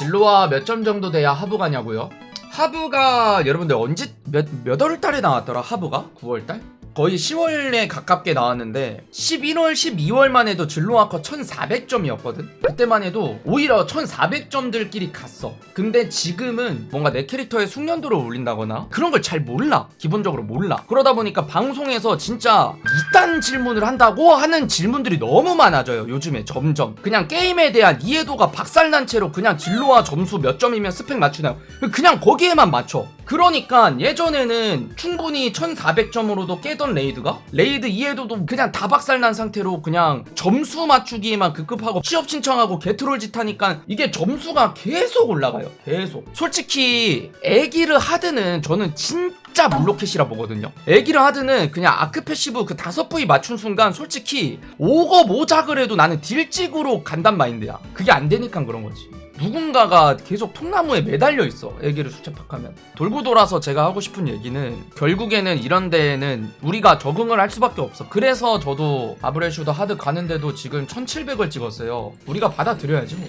딜로와 몇점 정도 돼야 하부 가냐고요? 하부가 여러분들 언제 몇, 몇 월 달에 나왔더라 하부가? 9월 달? 거의 10월에 가깝게 나왔는데 11월, 12월만 해도 진로아커 1400점이었거든? 그때만 해도 오히려 1400점들끼리 갔어. 근데 지금은 뭔가 내 캐릭터의 숙련도를 올린다거나 그런 걸 잘 몰라. 기본적으로 몰라. 그러다 보니까 방송에서 진짜 이딴 질문을 한다고 하는 질문들이 너무 많아져요 요즘에 점점. 그냥 게임에 대한 이해도가 박살난 채로 그냥 진로와 점수 몇 점이면 스펙 맞추나요? 그냥 거기에만 맞춰. 그러니까 예전에는 충분히 1400점으로도 깨던 레이드가? 레이드 이해도도 그냥 다 박살난 상태로 그냥 점수 맞추기에만 급급하고 취업 신청하고 개트롤 짓 하니까 이게 점수가 계속 올라가요. 계속. 솔직히 에기르 하드는 저는 진짜 물로켓이라 보거든요. 에기르 하드는 그냥 아크 패시브 그 다섯 부위 맞춘 순간 솔직히 오거 모작을 해도 나는 딜찍으로 간단 마인드야. 그게 안 되니까 그런 거지 누군가가 계속 통나무에 매달려 있어. 애기를 수채팍하면. 돌고 돌아서 제가 하고 싶은 얘기는 결국에는 이런 데에는 우리가 적응을 할 수밖에 없어. 그래서 저도 아브레슈더 하드 가는데도 지금 1700을 찍었어요. 우리가 받아들여야지 뭐.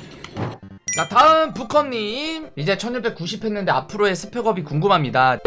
자, 다음 부커님. 이제 1690 했는데 앞으로의 스펙업이 궁금합니다.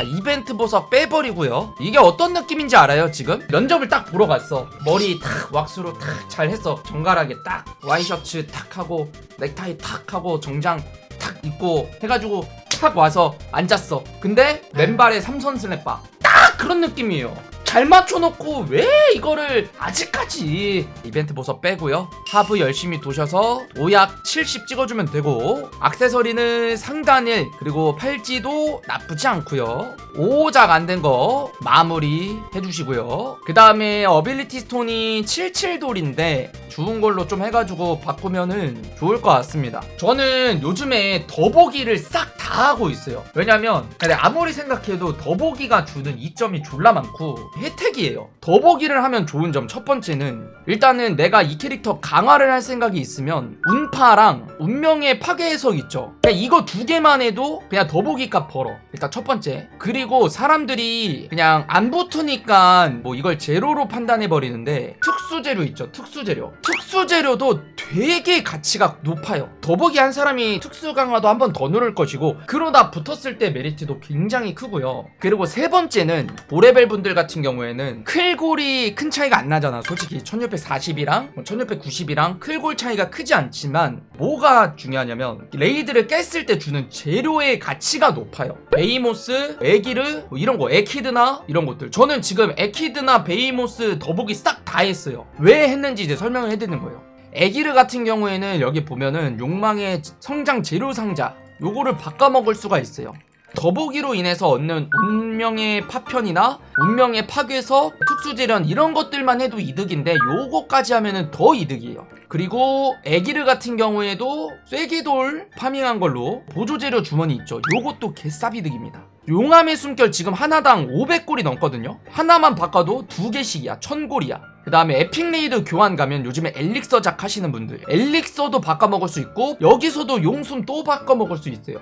자, 이벤트 보석 빼버리고요. 이게 어떤 느낌인지 알아요, 지금? 면접을 딱 보러 갔어. 머리 탁, 왁스로 탁 잘 했어. 정갈하게 딱, 와이셔츠 탁 하고, 넥타이 탁 하고, 정장 탁 입고, 해가지고 탁 와서 앉았어. 근데 맨발에 삼선 슬랩바. 딱 그런 느낌이에요. 잘 맞춰놓고 왜 이거를 아직까지 이벤트 보석 빼고요? 하부 열심히 도셔서 오약 70 찍어주면 되고 악세서리는 상단일 그리고 팔찌도 나쁘지 않고요. 5작 안 된 거 마무리 해주시고요. 그 다음에 어빌리티 스톤이 77돌인데 좋은 걸로 좀 해가지고 바꾸면은 좋을 것 같습니다. 저는 요즘에 더보기를 싹 다 하고 있어요. 왜냐면 아무리 생각해도 더보기가 주는 이점이 졸라 많고 혜택이에요. 더보기를 하면 좋은 점 첫 번째는 일단은 내가 이 캐릭터 강화를 할 생각이 있으면 운파랑 운명의 파괴 해석 있죠. 그냥 이거 두 개만 해도 그냥 더보기 값 벌어. 일단 첫 번째. 그리고 사람들이 그냥 안 붙으니까 뭐 이걸 제로로 판단해 버리는데 특수 재료 있죠 특수 재료. 특수 재료도 되게 가치가 높아요. 더보기 한 사람이 특수 강화도 한 번 더 누를 것이고 그러다 붙었을 때 메리트도 굉장히 크고요. 그리고 세 번째는 고레벨 분들 같은 경우에는 클골이 큰 차이가 안 나잖아. 솔직히 1640이랑 1690이랑 클골 차이가 크지 않지만 뭐가 중요하냐면 레이드를 깼을 때 주는 재료의 가치가 높아요. 베이모스, 에기르 뭐 이런 거 에키드나 이런 것들. 저는 지금 에키드나 베이모스 더보기 싹 다 했어요. 왜 했는지 이제 설명을 해드리는 거예요. 에기르 같은 경우에는 여기 보면은 욕망의 성장 재료 상자 요거를 바꿔먹을 수가 있어요 더보기로 인해서 얻는 운명의 파편이나 운명의 파괴서, 특수재련 이런 것들만 해도 이득인데 요거까지 하면은 더 이득이에요. 그리고 에기르 같은 경우에도 쐐기돌 파밍한 걸로 보조재료 주머니 있죠. 요것도 개쌉이득입니다. 용암의 숨결 지금 하나당 500골이 넘거든요. 하나만 바꿔도 두 개씩이야. 1000골이야. 그 다음에 에픽레이드 교환 가면 요즘에 엘릭서 작 하시는 분들 엘릭서도 바꿔먹을 수 있고 여기서도 용숨 또 바꿔먹을 수 있어요.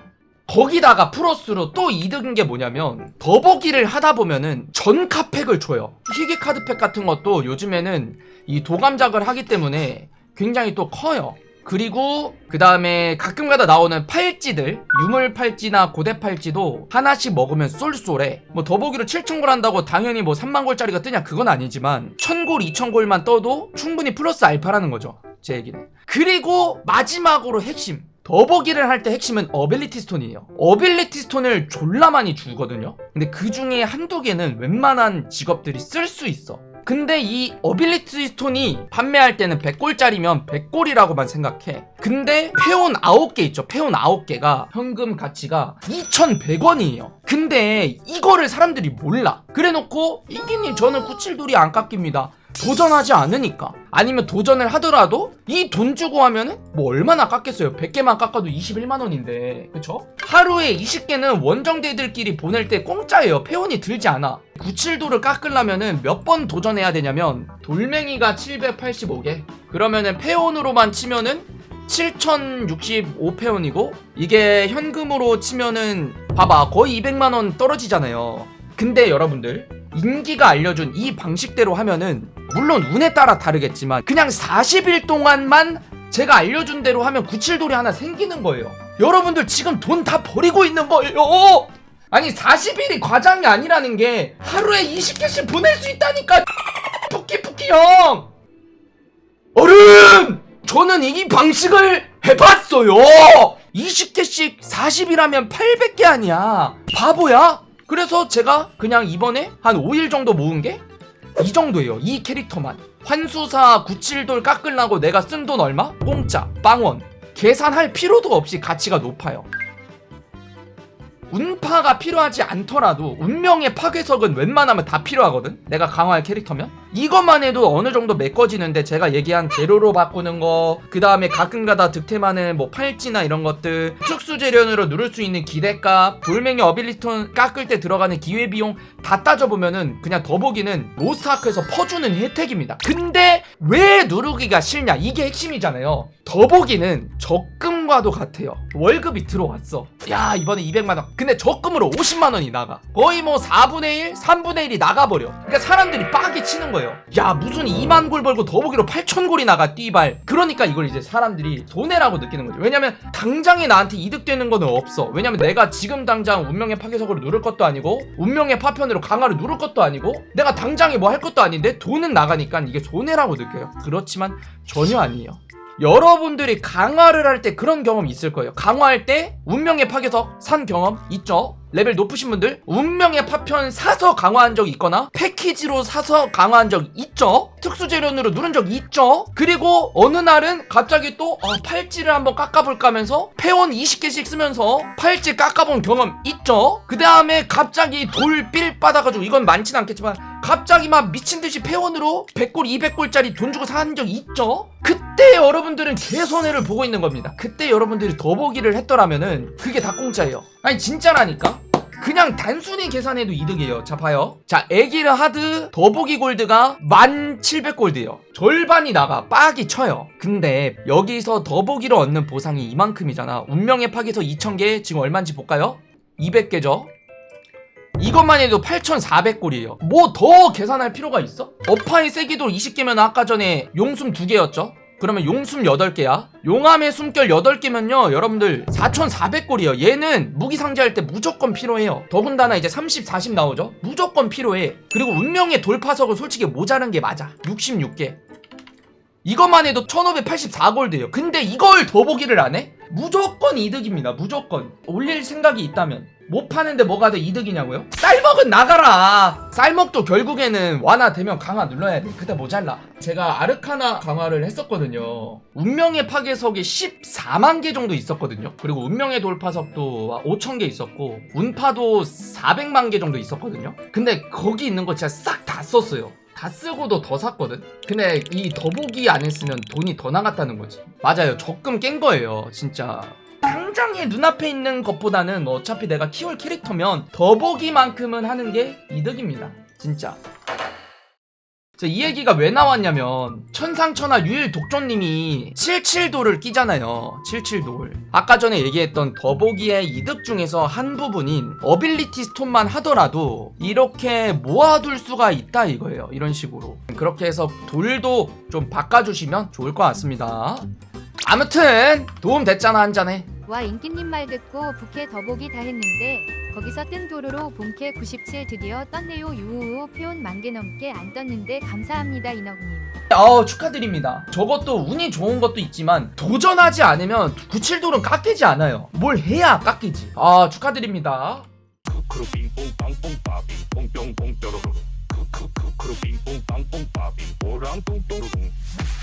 거기다가 플러스로 또 이득인 게 뭐냐면 더보기를 하다 보면은 전 카팩을 줘요. 희귀 카드팩 같은 것도 요즘에는 이 도감작을 하기 때문에 굉장히 또 커요. 그리고 그 다음에 가끔가다 나오는 팔찌들 유물 팔찌나 고대 팔찌도 하나씩 먹으면 쏠쏠해 뭐 더보기로 7천골 한다고 당연히 뭐 3만골짜리가 뜨냐 그건 아니지만 1000골 2000골만 떠도 충분히 플러스 알파라는 거죠 제 얘기는 그리고 마지막으로 핵심 더보기를 할 때 핵심은 어빌리티 스톤이에요. 어빌리티 스톤을 졸라 많이 주거든요. 근데 그 중에 한두 개는 웬만한 직업들이 쓸 수 있어. 근데 이 어빌리티 스톤이 판매할 때는 100골짜리면 100골이라고만 생각해. 근데 페온 9개 있죠. 페온 9개가 현금 가치가 2,100원이에요. 근데 이거를 사람들이 몰라. 그래 놓고 인기님 저는 97돌이 안 깎입니다. 도전하지 않으니까. 아니면 도전을 하더라도 이 돈 주고 하면은 뭐 얼마나 깎겠어요? 100개만 깎아도 21만원인데. 그쵸? 하루에 20개는 원정대들끼리 보낼 때 공짜예요. 페온이 들지 않아. 97도를 깎으려면은 몇 번 도전해야 되냐면 돌멩이가 785개. 그러면은 페온으로만 치면은 7065페온이고 이게 현금으로 치면은 봐봐 거의 200만원 떨어지잖아요. 근데 여러분들 인기가 알려준 이 방식대로 하면은 물론 운에 따라 다르겠지만 그냥 40일 동안만 제가 알려준 대로 하면 97돌이 하나 생기는 거예요. 여러분들 지금 돈 다 버리고 있는 거예요. 아니 40일이 과장이 아니라는 게 하루에 20개씩 보낼 수 있다니까. 푸키푸키 형! 어른! 저는 이 방식을 해봤어요. 20개씩 40이라면 800개 아니야. 바보야? 그래서 제가 그냥 이번에 한 5일 정도 모은 게 이 정도예요. 이 캐릭터만. 환수사 97돌 깎으려고 내가 쓴 돈 얼마? 공짜 빵원. 계산할 필요도 없이 가치가 높아요 운파가 필요하지 않더라도 운명의 파괴석은 웬만하면 다 필요하거든? 내가 강화할 캐릭터면? 이것만 해도 어느 정도 메꿔지는데 제가 얘기한 재료로 바꾸는 거그 다음에 가끔가다 득템하는 뭐 팔찌나 이런 것들 특수 재련으로 누를 수 있는 기대값 돌멩이 어빌리톤 깎을 때 들어가는 기회비용 다 따져보면은 그냥 더보기는 로스트아크에서 퍼주는 혜택입니다. 근데 왜 누르기가 싫냐? 이게 핵심이잖아요. 더보기는 적금 과도 같아요. 월급이 들어왔어. 야 이번에 200만원. 근데 적금으로 50만원이 나가. 거의 뭐 4분의 1 3분의 1이 나가버려. 그러니까 사람들이 빡이 치는 거예요. 야 무슨 2만 골 벌고 더보기로 8천 골이 나가 띠발. 그러니까 이걸 이제 사람들이 손해라고 느끼는 거죠. 왜냐면 당장에 나한테 이득되는 거는 없어. 왜냐면 내가 지금 당장 운명의 파괴석으로 누를 것도 아니고 운명의 파편으로 강화를 누를 것도 아니고 내가 당장에 뭐 할 것도 아닌데 돈은 나가니까 이게 손해라고 느껴요. 그렇지만 전혀 아니에요 여러분들이 강화를 할 때 그런 경험 있을 거예요. 강화할 때 운명의 파괴석 산 경험 있죠? 레벨 높으신 분들 운명의 파편 사서 강화한 적 있거나 패키지로 사서 강화한 적 있죠? 특수 재련으로 누른 적 있죠? 그리고 어느 날은 갑자기 또 아, 팔찌를 한번 깎아볼까 하면서 패원 20개씩 쓰면서 팔찌 깎아본 경험 있죠? 그 다음에 갑자기 돌 삘 받아가지고 이건 많진 않겠지만 갑자기 막 미친듯이 패원으로 100골 200골짜리 돈 주고 산 적 있죠? 그 때 여러분들은 개손해를 보고 있는 겁니다. 그때 여러분들이 더보기를 했더라면은 그게 다 공짜예요. 아니 진짜라니까? 그냥 단순히 계산해도 이득이에요. 자 봐요. 자 에기르 하드 더보기 골드가 1700골드예요. 절반이 나가 빡이 쳐요. 근데 여기서 더보기로 얻는 보상이 이만큼이잖아. 운명의 파기서 2000개 지금 얼마인지 볼까요? 200개죠. 이것만 해도 8,400골이에요. 뭐 더 계산할 필요가 있어? 어파의 세기돌 20개면 아까 전에 용숨 2개였죠? 그러면 용숨 8개야. 용암의 숨결 8개면요. 여러분들 4,400골이에요. 얘는 무기 상자할 때 무조건 필요해요. 더군다나 이제 30, 40 나오죠? 무조건 필요해. 그리고 운명의 돌파석은 솔직히 모자란 게 맞아. 66개. 이것만 해도 1584골드예요. 근데 이걸 더보기를 안 해? 무조건 이득입니다. 무조건. 올릴 생각이 있다면. 못 파는데 뭐가 더 이득이냐고요? 쌀먹은 나가라! 쌀먹도 결국에는 완화되면 강화 눌러야 돼. 그때 모자라. 제가 아르카나 강화를 했었거든요. 운명의 파괴석이 14만 개 정도 있었거든요. 그리고 운명의 돌파석도 5천 개 있었고, 운파도 400만 개 정도 있었거든요. 근데 거기 있는 거 진짜 싹다 썼어요. 다 쓰고도 더 샀거든? 근데 이 더보기 안 했으면 돈이 더 나갔다는 거지. 맞아요. 적금 깬 거예요. 진짜. 당장에 눈앞에 있는 것보다는 뭐 어차피 내가 키울 캐릭터면 더보기만큼은 하는 게 이득입니다. 진짜. 자, 이 얘기가 왜 나왔냐면 천상천하 유일 독존님이 77돌을 끼잖아요. 77돌. 아까 전에 얘기했던 더보기의 이득 중에서 한 부분인 어빌리티 스톤만 하더라도 이렇게 모아둘 수가 있다 이거예요. 이런 식으로. 그렇게 해서 돌도 좀 바꿔주시면 좋을 것 같습니다 아무튼 도움 됐잖아 한 잔에 와 인기님 말 듣고 부캐 더보기 다 했는데 거기서 뜬 도로로 본캐 97 드디어 떴네요 유우우 표현 만개 넘게 안 떴는데 감사합니다 인억님 어 축하드립니다. 저것도 운이 좋은 것도 있지만 도전하지 않으면 97돌은 깎이지 않아요. 뭘 해야 깎이지. 아 축하드립니다.